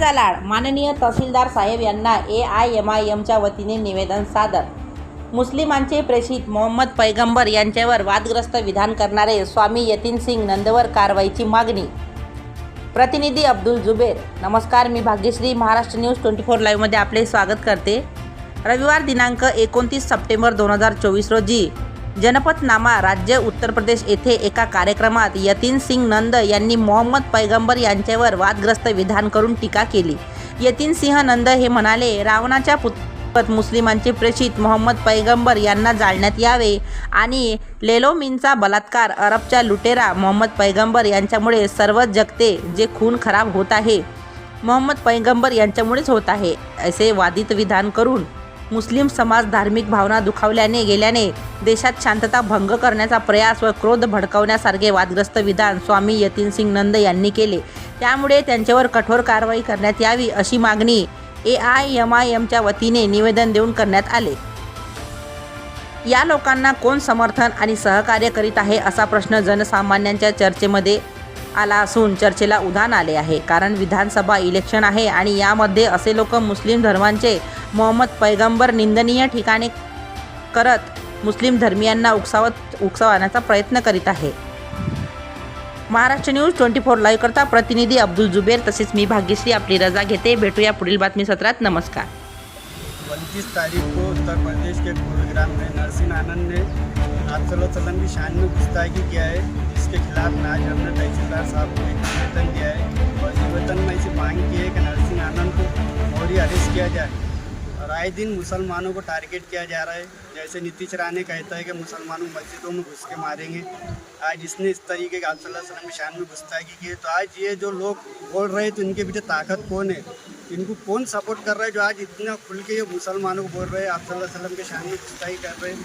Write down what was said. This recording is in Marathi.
मुलींचा लाड माननीय तहसीलदार साहेब यांना ए आय एम आय एमच्या वतीने निवेदन सादर. मुस्लिमांचे प्रेषित मोहम्मद पैगंबर यांच्यावर वादग्रस्त विधान करणारे स्वामी यतीन सिंग नंदवर कारवाईची मागणी. प्रतिनिधी अब्दुल जुबेर. नमस्कार मी Bhagyashree. Maharashtra news twenty four लाईव्हमध्ये आपले स्वागत करते. रविवार दिनांक एकोणतीस सप्टेंबर दोन हजार चोवीस रोजी जनपतनामा राज्य उत्तर प्रदेश येथे एका कार्यक्रमात यतीन सिंग नंद यांनी मोहम्मद पैगंबर यांच्यावर वादग्रस्त विधान करून टीका केली. यतीन सिंह नंद हे म्हणाले रावणाच्या पुत मुस्लिमांचे प्रेषित मोहम्मद पैगंबर यांना जाळण्यात यावे आणि लेलोमिनचा बलात्कार अरबच्या लुटेरा मोहम्मद पैगंबर यांच्यामुळे सर्व जगते जे खून खराब होत आहे मोहम्मद पैगंबर यांच्यामुळेच होत आहे असे वादित विधान करून मुस्लिम समाज धार्मिक भावना दुखावल्याने गेल्याने देशात शांतता भंग करण्याचा प्रयास व क्रोध भडकवण्यासारखे वादग्रस्त विधान स्वामी यतीन सिंग नंद यांनी केले. त्यामुळे त्यांच्यावर कठोर कारवाई करण्यात यावी अशी मागणी ए आय एम आय एमच्या वतीने निवेदन देऊन करण्यात आले. या लोकांना कोण समर्थन आणि सहकार्य करीत आहे असा प्रश्न जनसामान्यांच्या चर्चेमध्ये आला असून चर्चेला उधाण आले आहे. कारण विधानसभा इलेक्शन आहे आणि यामध्ये असे लोक मुस्लिम धर्मांचे मोहम्मद पैगंबर निंदनीय ठिकाणे करत मुस्लिम धर्मियांना उकसावत उकसावण्याचा प्रयत्न करीत आहे. Maharashtra news twenty four live करता प्रतिनिधी अब्दुल जुबेर तसेच मी भाग्यश्री आपली रजा घेते. भेटूया पुढील बातमी सत्रात. नमस्कार. उनतीस तारीख को उत्तर प्रदेश के गुरुग्राम में नरसिंह आनंद ने आप वसल्लम की शान में गुस्ताखी किया है। जिसके खिलाफ में आज हमने तहसीलदार साहब को एक निवेदन दिया है और निवेदन में इसे मांग की है कि नरसिंह आनंद को और ही अरेस्ट किया जाए। और आए दिन मुसलमानों को टारगेट किया जा रहा है। जैसे नीतीश राणे कहता है कि मुसलमानों मस्जिदों में घुस के मारेंगे। आज इसने इस तरीके के वसल्लम शान में गुस्ताखी की है। तो आज ये जो लोग बोल रहे हैं तो इनके पीछे ताकत कौन है? इनको कौन सपोर्ट कर रहा है जो आज इतना खुल के ये मुसलमानों को बोल रहे हैं आप वसल्लम के शान में गुस्ताखी कर रहे हैं?